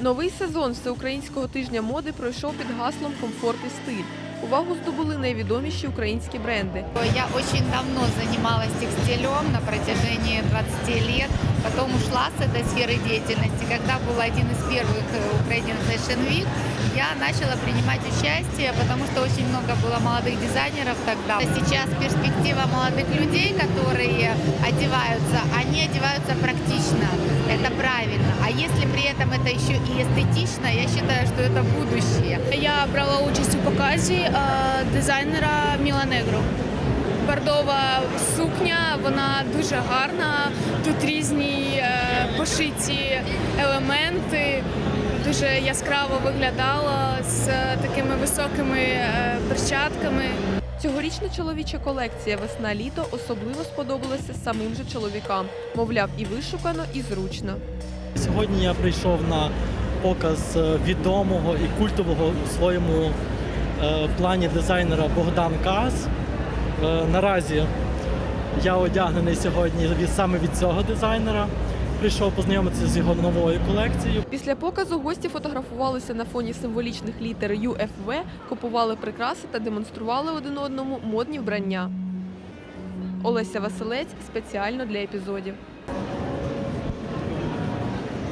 Новий сезон всеукраїнського тижня моди пройшов під гаслом Комфорт і стиль. Увагу здобули найвідоміші українські бренди. Я очень давно занималась текстилем на протяжении 20 лет. Потом ушла с этой сферы деятельности. Когда был один из первых э, Ukrainian Fashion Week, я начала принимать участие, потому что очень много было молодых дизайнеров тогда. Сейчас перспектива молодых людей, которые одеваются, они одеваются практично. Это правильно. А если при этом это еще и эстетично, я считаю, что это будущее. Я брала участь у показі е, дизайнера Міланегро. Бордова сукня, вона дуже гарна. Тут різні е, пошиті елементи. Дуже яскраво виглядала з такими високими е, перчатками. Цьогорічна чоловіча колекція Весна-літо особливо сподобалася самим же чоловікам. Мовляв, і вишукано, і зручно. Сьогодні я прийшов на показ е, відомого і культового у своєму е, плані дизайнера Богдан Каз. Е, Наразі я одягнений сьогодні від саме від цього дизайнера. Прийшов познайомитися з його новою колекцією. Після показу гості фотографувалися на фоні символічних літер UFV, купували прикраси та демонстрували один одному модні вбрання. Олеся Василець спеціально для епізодів.